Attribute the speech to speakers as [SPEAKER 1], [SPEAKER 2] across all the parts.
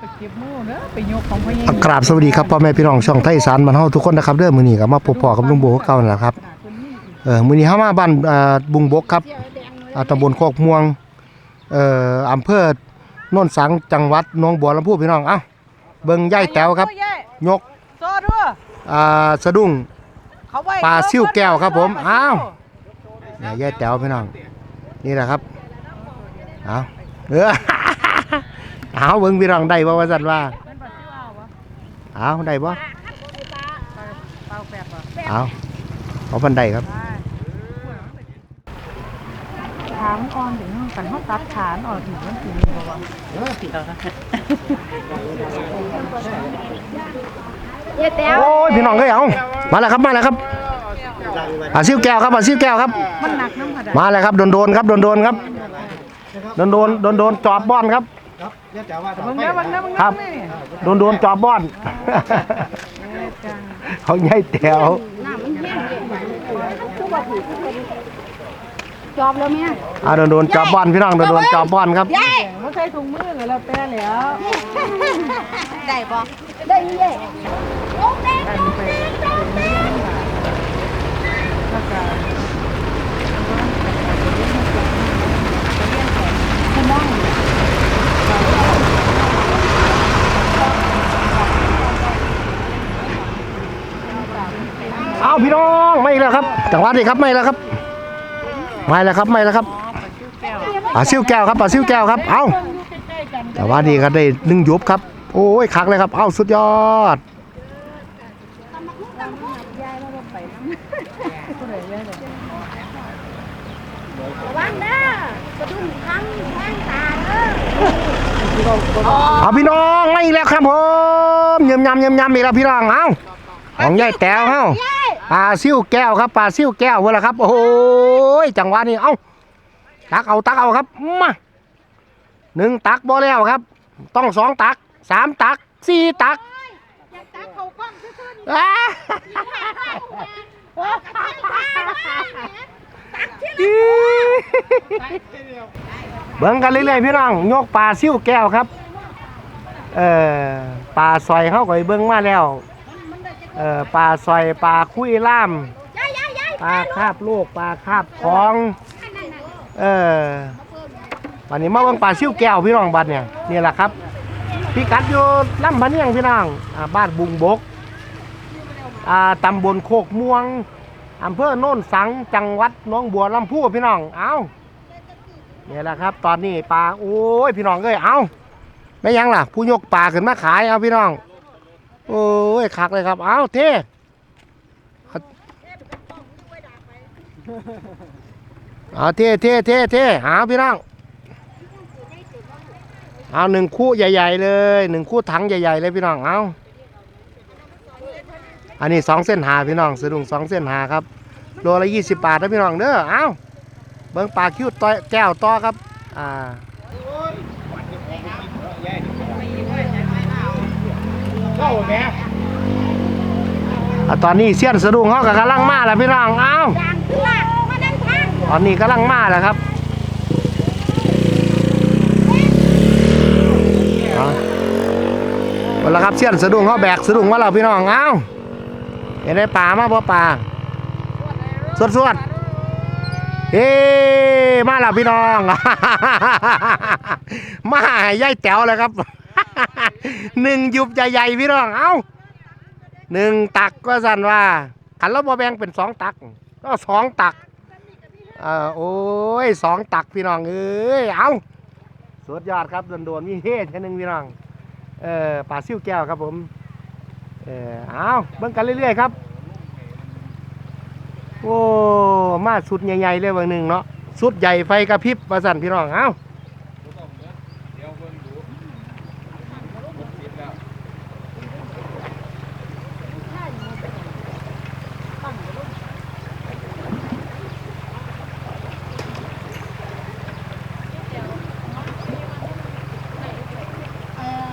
[SPEAKER 1] ไปเก็บหมูเด้อไปยกของพ่อใหญ่
[SPEAKER 2] กราบสวัสดีครับพ่อแม่พี่น้องช่องไทยอีสารบ้านเฮาทุกคนนะครับเด้อมื้อนี้ก็มาพบปอกับลุงโบคือเก่านั่นแหละครับเออมื้อนี้เฮามาบ้านอ่าบุงบกครับอ่าตำบลโคกม่วงเอ่ออำเภอโน่นสังจังหวัดหนองบัวลำพูพี่น้องเอ้าเบิ่งยายแต๋วครับ ยก
[SPEAKER 1] โซด้วย
[SPEAKER 2] อ่าสะดุ้ง
[SPEAKER 1] เขาไว้
[SPEAKER 2] ปลาซิ่วแก้วครับผมอ้าวเนี่ยยายแต๋วพี่น้องนี่แหละครับเอาเออ เอาเบิ่งพี่น้องได้บ่ว่าซั่นว่า
[SPEAKER 1] เป็นปลาซิ่วเอาวะ
[SPEAKER 2] เอาได้บ่
[SPEAKER 1] ปลาเปล่าแปบอะ
[SPEAKER 2] เอาเอาพันได้ครับ
[SPEAKER 1] ถามก่อนถึงกันเขาตัดฐานออกถึงมันถึงบ่วะเออติดแล้วนะ
[SPEAKER 3] เยแต้ว
[SPEAKER 2] โอ้ยพี่น้องเอ้ยเอามาแล้วครับมาแล้วครับอาซิวแก้วครับอาซิวแก้วครับ
[SPEAKER 1] มันหนักน้ำผัด
[SPEAKER 2] มาแล้วครับโดนโดนๆครับโดนโดนๆครับโดนโดนโดนโดนๆจอบบ้อนครับ
[SPEAKER 1] มึงนะมึงนะมึง
[SPEAKER 2] ครั
[SPEAKER 1] นะ
[SPEAKER 2] บ
[SPEAKER 1] นี่
[SPEAKER 2] โดนโดนๆจอบบ้อน เขาใหญ่แถว
[SPEAKER 3] น้ำมันแห้งเลยคือว่าผิดจอบแล้วแม่
[SPEAKER 2] อ่าโดนโดนๆจอบบ้อนพี่น้องโดนโดนๆจอบบ้อนครับ
[SPEAKER 3] ยาย
[SPEAKER 1] มันใส่ถุงมือกันแล้วแปรแล้ว
[SPEAKER 3] ได้บ่ได้เย่โอ้แดงโอ้แดงโอ้แดง
[SPEAKER 1] แล้วก็
[SPEAKER 2] เอาพี่น้องไม่แล้วครับ จังหวัดนี้ครับไม่แล้วครับไม่แล้วครับไม่แล้วครับปลาซิ่วแก้วครับปลาซิ่วแก้วครับ เอาแต่ว่านี่ก็ได้หนึ่งยุบครับ โอ้ยคักเลยครับ เอาสุดยอด
[SPEAKER 3] วางเด้อกระดุมทั้งแทงตาเด้อ
[SPEAKER 2] เอาพี่น้องไม่แล้วครับผมยำยำยำยำอีกแล้วพี่น้องเอาของยายแต๋วเฮา ปลาซิวแก้วครับปลาซิวแก้วเวลาครับ โอ้ยจังหวะนี้เอาตักเอาตักเอาครับมาหนึ่งตักบ่แล้วครับ ต้องสองตักสามตักสี่ตัก
[SPEAKER 3] อยากตักเขากล้องซื่อๆนี่
[SPEAKER 2] อ้า
[SPEAKER 3] ตักที่
[SPEAKER 2] อี๋เบิ่งกันเรื่อยๆพี่น้องยกปลาซิวแก้วครับ เอ่อปลาซอยเฮาก็ไปเบิ่งมาแล้ว เอ่อปลาซอยปลาคุยล่าม
[SPEAKER 3] ยายยายยาย
[SPEAKER 2] ปลาคาบลูกปลาคาบของเออวันนี้มาเบิ่งปลาซิ่วแก้วพี่น้องบัดเนี่ยนี่แหละครับพี่กัดอยู่ลำพะเนียงพี่น้องอ่าบ้านบุงบกอ่าตำบลโคกม่วงอำเภอโน่นสังจังหวัดหน้องบัวลำพูพี่น้องเอานี่แหละครับ ตอนนี้ปลาโอ้ยพี่น้องเอ้ยเอาไม่ยังล่ะ ผู้ยกปลาขึ้นมาขายเอาพี่น้อง โอ้ยคักเลยครับเอาเท่เอาเท่เท่เท่เท่หาพี่น้องเอาหนึ่งคู่ใหญ่ ๆ เลยหนึ่งคู่ถังใหญ่ ๆ เลยพี่น้องเอาอันนี้สองเส้นหาพี่น้องสะดุ้งสองเส้นหาครับโลละยี่สิบบาทนะพี่น้องเด้อเอาเบิ้งปลาคิ้วต้อยแก้วต่อครับ อ่า อะตอนนี้เสี้ยนสะดุ้งเขากับกำลังมาแล้วพี่น้องเอา
[SPEAKER 3] จางขึ้นละมาดังทาง
[SPEAKER 2] ตอนนี้กำลังมาแล้วครับเอาเอาละครับเสี้ยนสะดุ้งเขาแบกสะดุ้งมาแล้วพี่น้องเอาเห็นได้ปลามาบ่ปลาสวดสวดๆเฮ้มาแล้วพี่น้อง มาให้ยายแต๋วเลยครับ หนึ่งยุบใหญ่ๆพี่น้อง เอาหนึ่งตักก็สั่นว่าขันแล้วบ่แบงเป็นสองตัก ก็สองตักเออโอ้ยสองตักพี่น้องเอ้ยเอาสุดยอดครับโดนๆมีเฮ็ดแค่หนึ่งพี่น้องเออปลาซิ่วแก้วครับผมเออเอาเบิ่งกันเรื่อยๆครับโอ้มาสุดใหญ่ๆเลยบางหนึ่งเนาะสุดใหญ่ไฟกระพริบประสันพี่น้องเอ้า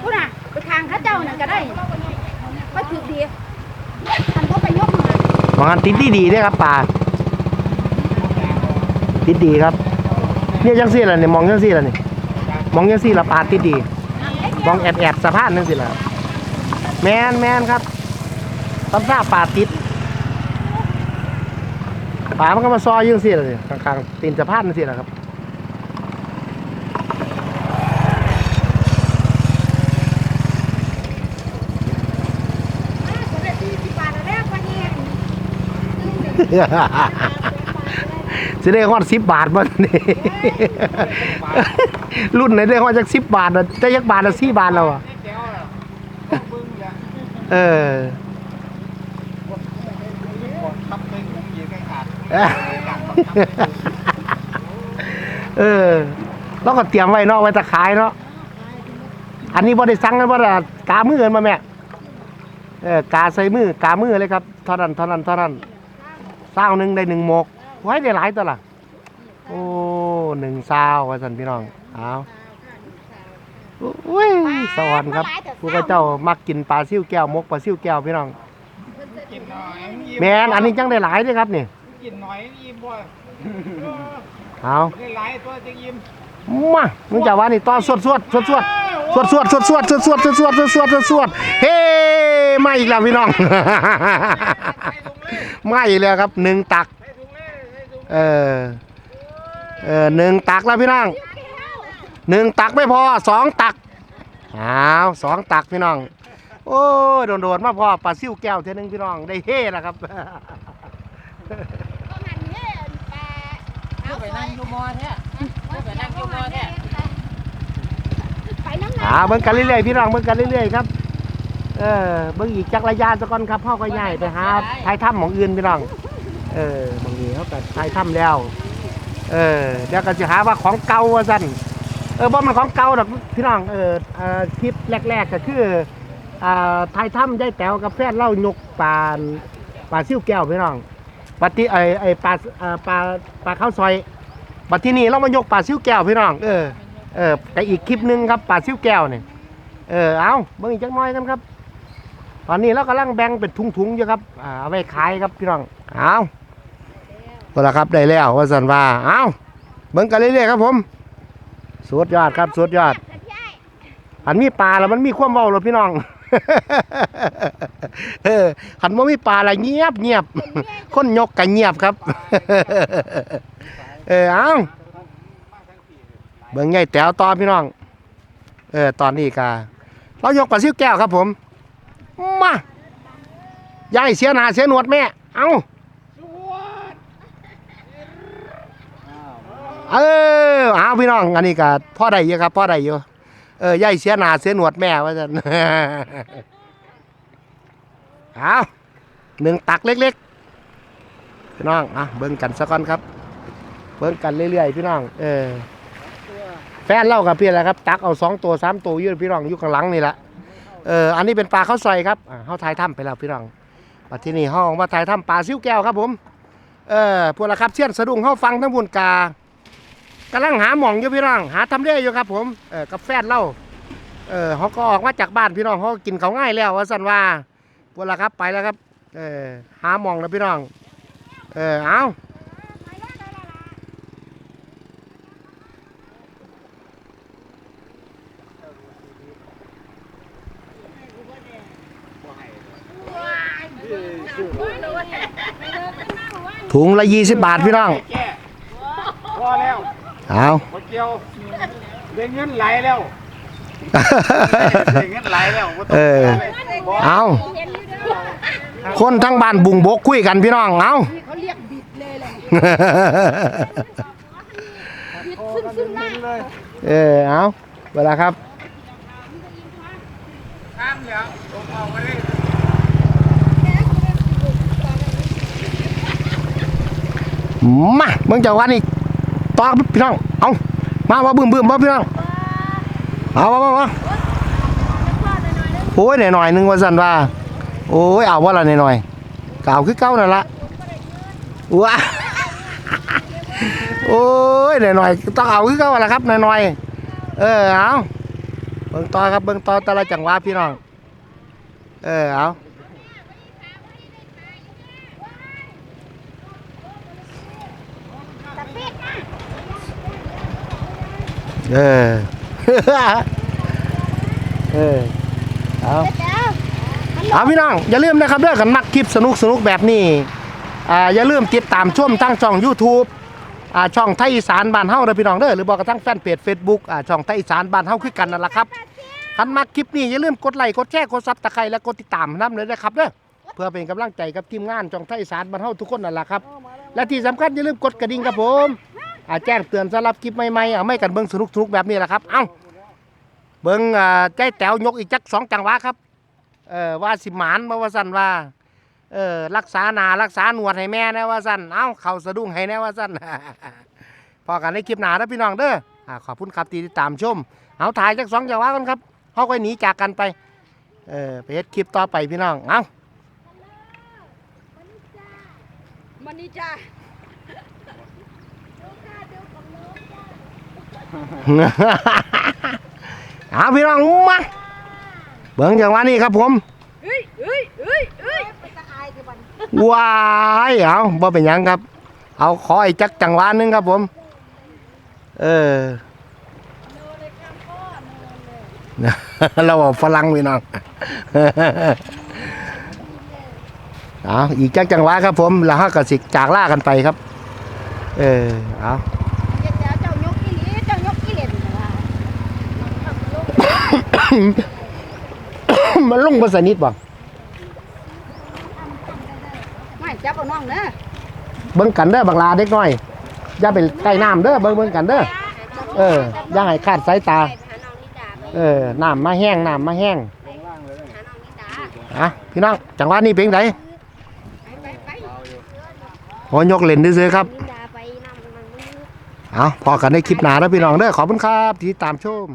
[SPEAKER 3] พูดน่ะไปทางเข้าเจ้านั่นก็ได้ก็ถือดีท่านก็ไปยก
[SPEAKER 2] กันติดดีๆเด้ครับปลาติดดีครับ เนี่ยยังซี่ละเนี่ยมองยังซี่ละเนี่ยมองยังซี่ละปลาติดดี มองแอบแอบสะพานนั่นสิละแมนแมนครับตำซ่าป่าติดป่ามันก็มาซอยยังซี่ล่ะสิข้างๆตีนสะพานนั่นสิละครับ สิได้ฮอดสิบบาทบ่นี่รุ่นไหนได้ฮอดจักสิบบาทน่ะได้ยักบาทละสี่บาทแล้วอะเออเออเราก็เตรียมไว้เนาะไว้ตะขายเนาะอันนี้บ่ได้สั่งกันบ่ล่ะกามือกันมาแม่เออกาใส่มือกามือเลยครับเท่านั้นเท่านั้นเท่านั้น เศร้าหนึ่งได้หนึ่งหมกไว้ได้หลายตัวล่ะ โอ้หนึ่งเศร้าว่าสันพี่น้องเอาอุ้ยสวรรค์ครับผู้ก็เจ้ามักกินปลาซิ่วแก้วมกปลาซิ่วแก้วพี่น้อง
[SPEAKER 4] กินหน่อยอิ่
[SPEAKER 2] แมนอันนี้จังได้หลายเด้วยครับนี่
[SPEAKER 4] กินหน่อยอิ่มบ่
[SPEAKER 2] เอา
[SPEAKER 4] ได้หลายตัวจะอิ่ม
[SPEAKER 2] มามึงจะว่านี่ต่อสวดสวดสวดสวดสวดสวดสวดสวดสวดสวดสวดสวดสวดสวดสวดสวดเฮ้มาอีกแล้วพี่น้อง มาอีกแล้วครับหนึ่งตัก
[SPEAKER 4] ให้ถุงเลยให้ถุง
[SPEAKER 2] เออ เออหนึ่งตักแล้วพี่น้องหนึ่งตักไม่พอสองตักอ้าวสองตักพี่น้อง โอ้ยโดนๆมาพอปลาซิ่วแก้วเท่านึงพี่น้องได้เฮ่แล้วครับ
[SPEAKER 1] ไปนั่งอยู่มอเนี่ยไปนั่งอยู่มอเนี่ย
[SPEAKER 3] ไปน้ำหนั
[SPEAKER 2] อ่าเบิ่งกันเรื่อยๆพี่น้องเบิ่งกันเรื่อยๆครับ เออเบิ่งอีกจักระยะสักก่อนครับพ่อก็ย้ายไปหาท้ายถ้ำของอื่นพี่น้อง เออบางทีเขาก็ท้ายถ้ำแล้ว เออเดี๋ยวก็จะหาว่าของเก่าว่าซั่นเออบ่มันของเก่าดอกพี่น้องเออเอ่อคลิปแรก ๆ ก็คืออ่าท้ายถ้ำยายแต๋วกับแฟนเล่ายกปลาปลาซิ่วแก้วพี่น้องปลาที่ไอไอปลาเอ่อปลาปลาข้าวซอยบัดที่นี่เรามายกปลาซิ่วแก้วพี่น้องเออเออแต่อีกคลิปหนึงครับปลาซิ่วแก้วเนี่ยเออเอาเบิ่งอีกจักหน้อยกันครับ ตอนนี้เรากำลังแบ่งเป็นถุงๆอยู่ครับอ่าเอาไปขายครับพี่น้องเอาพอละครับได้แล้วว่าสันว่าเอาเบิ่งกันเรื่อยๆครับผมสุดยอดครับสุดยอด อันมีปลาแล้วมันมีความเบาเลยพี่น้องเออขันว่ามีปลาอะไรเงียบเงียบคนยกกันเงียบครับ เออเอาเบิ่งใหญ่แต๋วต่อพี่น้อง เออตอนนี้กาเรายกปลาซิวแก้วครับผม มายาให้เสียหน้าเสียหนวดแม่ เอาเออเอาพี่น้อง อันนี้ก็พ่อได้เยอะครับพ่อได้เยอะเออยาให้เสียหน้าเสียหนวดแม่ว่าจะเอาหนึ่งตักเล็กๆ พี่น้องอะเบิ่งกันสักก่อนครับ เบิ่งกันเรื่อยๆ พี่น้อง เออ แฟนเล่ากับพี่อะไรครับ ตักเอาสองตัวสามตัวยืดพี่น้องอยู่ข้างหลังนี่แหละ เอออันนี้เป็นปลาข้าวซอยครับอ่าเขาถ่ายถ้ำไปแล้วพี่น้องมาที่นี่ห้องมาถ่ายถ้ำปลาซิ้วแก้วครับผมเออพวกละครับเชี่ยนสะดุ้งเขาฟังทั้งบุญกากำลังหาหม่องอยู่พี่น้อง หาทำเรื่อยู่ครับผมเออกับแฟนเล่าเออเขาก็ออกมาจากบ้านพี่น้องเขากินเขาง่ายแล้วว่าสันว่าพวกละครับไปแล้วครับเออหาหม่องแล้วพี่น้องเออเอา ถุงละยี่สิบบาทพี่น้อง
[SPEAKER 4] แก่พอแล้ว
[SPEAKER 2] เอา
[SPEAKER 4] พอเกี่ยวได้เงินไหลแล้วได้เงินไหลแล้วบ่ต้
[SPEAKER 2] เอ
[SPEAKER 4] อง
[SPEAKER 2] อเอาคนทั้งบ้านบุงบกคุยกันพี่น้องเอา
[SPEAKER 3] เขาเรียกบิดเลยแหละบิดซึ่งซึ่งหน้า
[SPEAKER 2] เออเอาเวลาครับ
[SPEAKER 4] ข้ามแล้วตรงออกมาเลย
[SPEAKER 2] มาเมืองจังหวัดนี่ต่อครับพี่น้องเอามาว่าบึ้มบึ้มบ่พี่น้องเอามามามาโอ้ยหน่อยหน่อยๆนึงว่าสันว่าโอ้ยเอาว่าละหน่อยหน่อยๆกเอาคือเก้านั่นละว้าโอ้ยหน่อยหน่อยๆต้องเอาคือเก้าละครับหน่อยหน่อยๆเออเอาเบิ่งต่อครับเบิ่งต่อแต่ละจังหวะพี่น้องเออเอา เออ เออ เอา
[SPEAKER 3] เจ้า
[SPEAKER 2] เอาพี่น้อง อย่าลืมนะครับเด้อกันมักคลิปสนุกสนุกๆแบบนี้ อ่า อย่าลืมติดตามชมทั้งช่อง YouTube อ่า ช่องไทยอีสานบ้านเฮาเด้อพี่น้องเด้อหรือบอกกระทั่งแฟนเพจ Facebook อ่า ช่องไทยอีสานบ้านเฮาคือกันนั่นล่ะครับคันมักคลิปนี้อย่าลืมกดไลค์ กดแชร์ กดซับตะไคร้และกดติดตามนํเลยนะครับเด้อเพื่อเป็นกำลังใจกับทีมงานช่องไทยอีสานบ้านเฮาทุกคนนั่นล่ะครับ และที่สำคัญอย่าลืมกดกระดิ่งครับผม อ่าแจ้งเตือนสำหรับคลิปใหม่ๆเอาไม่กันเบิ่งสนุกๆแบบนี้แหละครับ เอ้าเบิ่งอ่าใจแต๋วยกอีกจักสองจังหวะครับเออว่าสิหมานมาว่าสั่นว่าเออรักษาหนารักษาหนวดให้แม่นะว่าสั่นเอ้าเข่าสะดุ้งให้แนะว่าสั่นพอกันในคลิปหนาแล้วพี่น้องเด้ออ่าขอบคุณครับที่ติดตามชม เอาถ่ายจากสองจังหวะกันครับเขาก็หนีจากกันไป เออไปเฮ็ดคลิปต่อไปพี่น้องเอา
[SPEAKER 3] มันนี่จ้า
[SPEAKER 2] เอาพี่น้องมาเบิ่งจังหวะนี้ครับผม
[SPEAKER 3] เฮ้ยเฮ้ยเฮ้ยเฮ้ยตะอายคือมัน
[SPEAKER 2] ว้ายเอาบ่เป็นหยังครับ เอาขอไอ้จักจังหวะหนึงครับผม เออเราบอกฝรั่งพี่น้องเอาอีกจักจังหวะครับผม แล้วฮักกสิจากล่ากันไปครับ เออเอา
[SPEAKER 3] เจ้าเจ้ายกอีหลีเจ้ายกอีเหล่นว่า
[SPEAKER 2] มันลงภาษานิดบ่
[SPEAKER 3] ไม่จับเอาน้องเด้อ
[SPEAKER 2] เบิ่งกันเด้อบักลาเด็กน้อยอย่าไปใกล้น้ำเด้อเบิ่งเบิ่งกันเด้อเอออย่าให้คลาดสายตา เออน้ำมาแห้งน้ำมาแห้งอะพี่น้องจังหวะนี้เป็นไงโอยกเล่นซื้อๆครับเอาพอกันในคลิปหน้าแล้วพี่น้องเด้อขอบคุณครับที่ติดตามชม